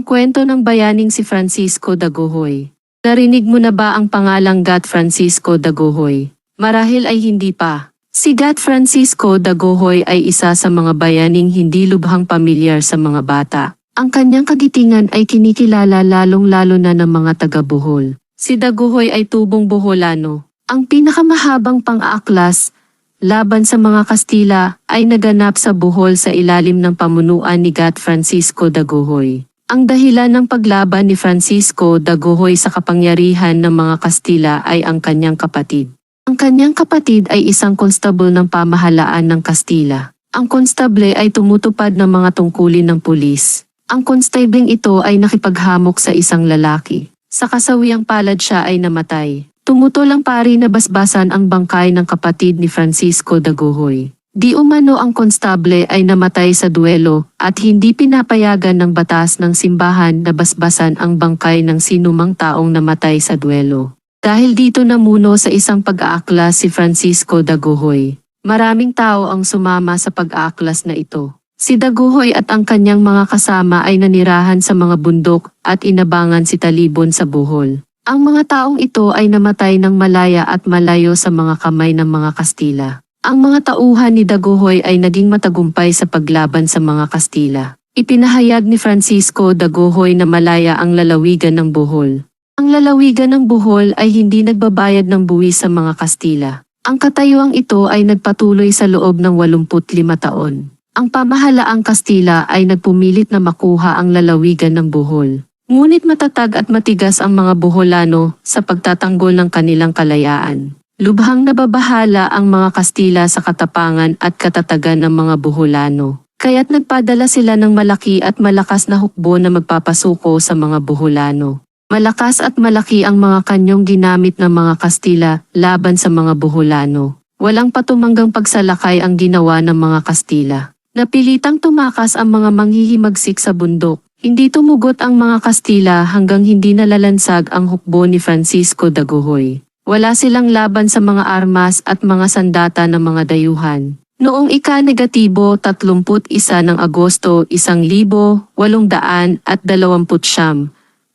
Ang kwento ng bayaning si Francisco Dagohoy. Narinig mo na ba ang pangalang Gat Francisco Dagohoy? Marahil ay hindi pa. Si Gat Francisco Dagohoy ay isa sa mga bayaning hindi lubhang pamilyar sa mga bata. Ang kanyang kagitingan ay kinikilala lalong-lalo na ng mga taga-Bohol. Si Dagohoy ay tubong Boholano. Ang pinakamahabang pang-aaklas laban sa mga Kastila ay naganap sa Bohol sa ilalim ng pamunuan ni Gat Francisco Dagohoy. Ang dahilan ng paglaban ni Francisco Dagohoy sa kapangyarihan ng mga Kastila ay ang kanyang kapatid. Ang kanyang kapatid ay isang konstable ng pamahalaan ng Kastila. Ang konstable ay tumutupad ng mga tungkulin ng pulis. Ang konstableng ito ay nakipaghamok sa isang lalaki. Sa kasawiang palad siya ay namatay. Tumutol ang pari na basbasan ang bangkay ng kapatid ni Francisco Dagohoy. Di umano ang konstable ay namatay sa duelo at hindi pinapayagan ng batas ng simbahan na basbasan ang bangkay ng sinumang taong namatay sa duelo. Dahil dito namuno sa isang pag-aaklas si Francisco Dagohoy. Maraming tao ang sumama sa pag-aaklas na ito. Si Daguhoy at ang kanyang mga kasama ay nanirahan sa mga bundok at inabangan si Talibon sa Bohol. Ang mga taong ito ay namatay ng malaya at malayo sa mga kamay ng mga Kastila. Ang mga tauhan ni Daguhoy ay naging matagumpay sa paglaban sa mga Kastila. Ipinahayag ni Francisco Daguhoy na malaya ang lalawigan ng Bohol. Ang lalawigan ng Bohol ay hindi nagbabayad ng buwis sa mga Kastila. Ang katayuang ito ay nagpatuloy sa loob ng 85 taon. Ang pamahalaang Kastila ay nagpumilit na makuha ang lalawigan ng Bohol. Ngunit matatag at matigas ang mga Boholano sa pagtatanggol ng kanilang kalayaan. Lubhang nababahala ang mga Kastila sa katapangan at katatagan ng mga Boholano. Kaya't nagpadala sila ng malaki at malakas na hukbo na magpapasuko sa mga Boholano. Malakas at malaki ang mga kanyong ginamit ng mga Kastila laban sa mga Boholano. Walang patumanggang pagsalakay ang ginawa ng mga Kastila. Napilitang tumakas ang mga manghihimagsik sa bundok. Hindi tumugot ang mga Kastila hanggang hindi nalalansag ang hukbo ni Francisco Dagohoy. Wala silang laban sa mga armas at mga sandata ng mga dayuhan. Noong ika-negatibo 31 ng Agosto 1829,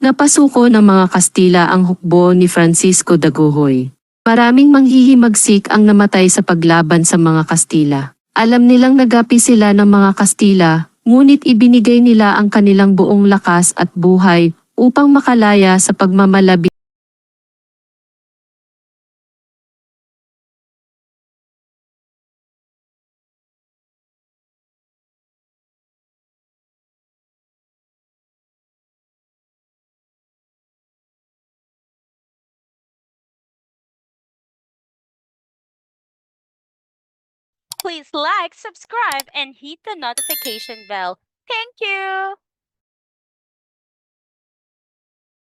napasuko ng mga Kastila ang hukbo ni Francisco Dagohoy. Maraming manghihimagsik ang namatay sa paglaban sa mga Kastila. Alam nilang nagapi sila ng mga Kastila, ngunit ibinigay nila ang kanilang buong lakas at buhay upang makalaya sa pagmamalabi. Please like, subscribe, and hit the notification bell. Thank you!